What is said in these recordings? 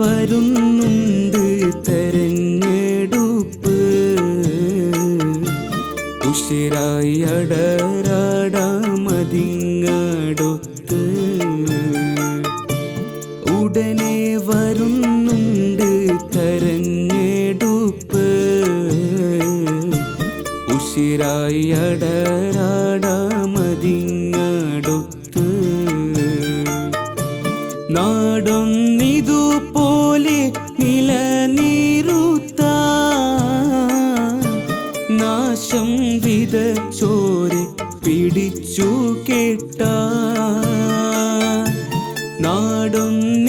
വരുന്നുണ്ട് തെരഞ്ഞെടുപ്പ്. ഉഷിരായി അടരാടാമതിങ്ങടുത്ത് ഉടനെ വരുന്നുണ്ട് തെരഞ്ഞെടുപ്പ്. ഉഷിരായി അടരാടാമതിങ്ങടൊത്ത് പിടിച്ചു കേട്ട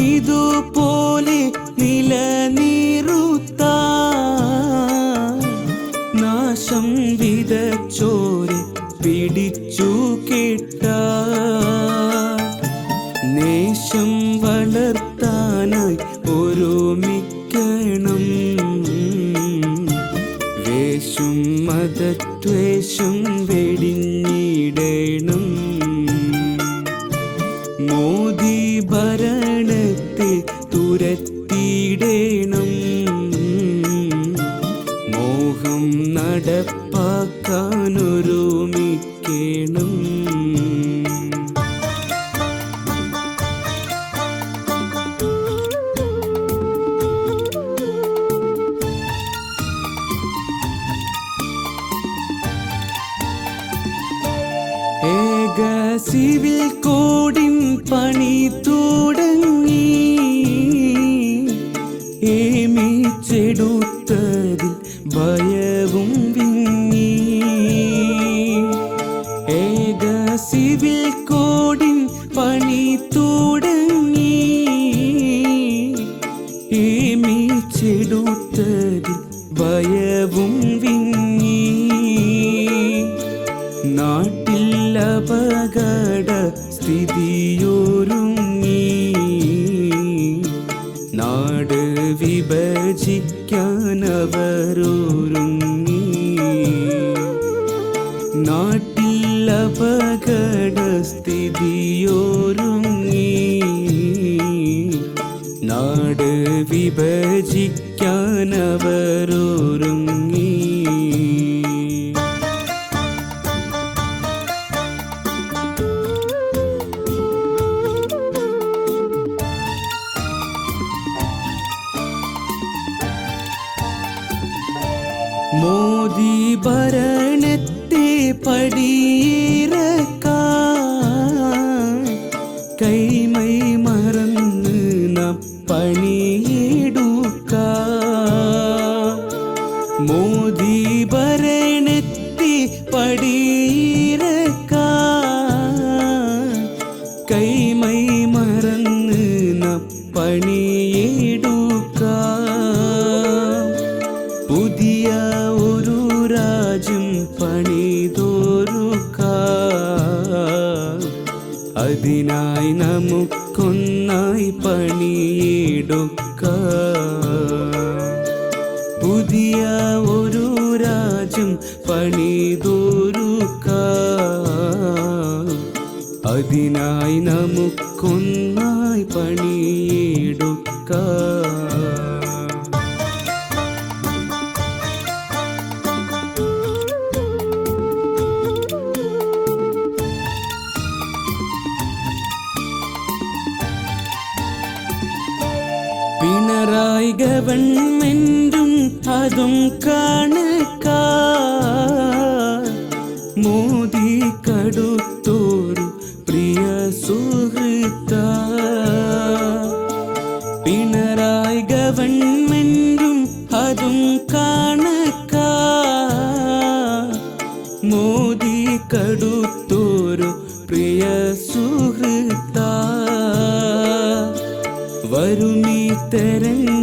നാടൊന്നിതുപോലെ നിലനിറുത്ത നാശം വിതച്ചോരെ പിടിച്ചു കേട്ട വേഷും മതദ്വേഷം വെടിഞ്ഞിടണം. മോദി ഭരണത്തെ തുരത്തിയിടണം. മോഹം നടപ്പാക്കാനൊരുമിക്കണം സിവിൽ കോഡിൻ പണി തുടങ്ങി ഏമിച്ചെടുത്തതിൽ ഭയവും വിങ്ങി ഏക സിവിൽ കോഡിൻ പണി തുടങ്ങി സ്ഥിതിയൊരുങ്ങി. നാട് വിഭജിക്കാനവരൊരുങ്ങി. നാട്ടിൽ അപകട സ്ഥിതിയൊരുങ്ങി നാട് വിഭജിക്കാൻ മോദി ഭരണത്തെ പടിയിറക്കാൻ കൈമൈ മറന്ന് നാം പണിയെടുക്കാം മോദി അതിനായി നമുക്കൊന്നായി പണിയെടുക്കാം. പുതിയ ഒരു രാജ്യം പണിതൊരുക്കാം. അതിനായി നമുക്കൊന്നായി പണിയെടുക്കാം. ഗവൺമെന്റും അതും കാണുക. മോദി കടുത്തോരു പ്രിയ സുഹൃത്ത. പിണറായി ഗവൺമെന്റും അതും കാണുക. മോദി കടുത്തോരു പ്രിയ സുഹൃത്ത. വരുമീ തെരഞ്ഞെടുപ്പിരോവർക്കെതിരെ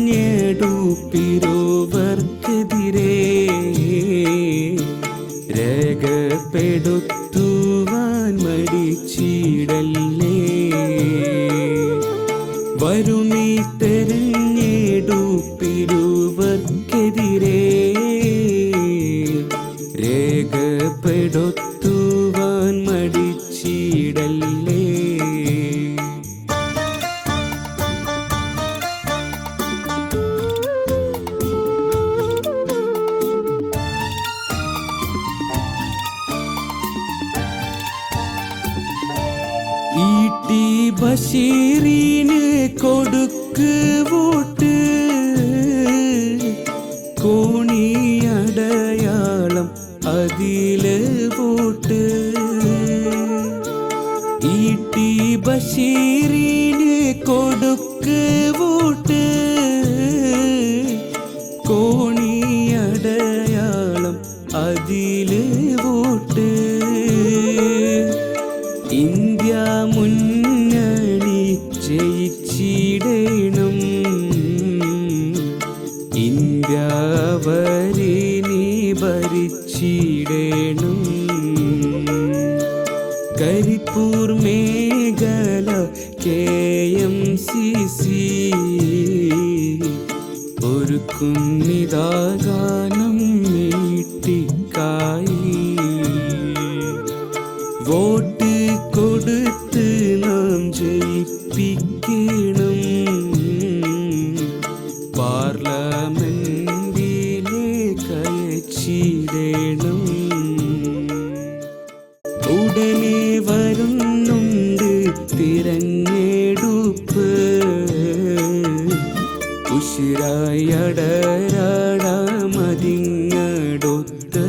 ബഷീറിന് കൊടുക്ക് വോട്ട്. കോണിയടയാളം അതിൽ വോട്ട്. ഈട്ടി ബഷീറിന് കൊടുക്ക് വോട്ട്. കോണിയടയാളം അതിൽ വോട്ട്. ഇന്ത്യ മുന്നണി ജയിച്ചിടണം ഇന്ത്യ നീ ഭരിച്ചിടണം. കരിപ്പൂർ മേഖല കെ എം സി സി. ഒരു അയച്ചിടണം ഉടനെ വരുന്നുണ്ട് തിരഞ്ഞെടുപ്പ്. ഉഷിരായി അടരാട മതിങ്ങടൊത്ത്.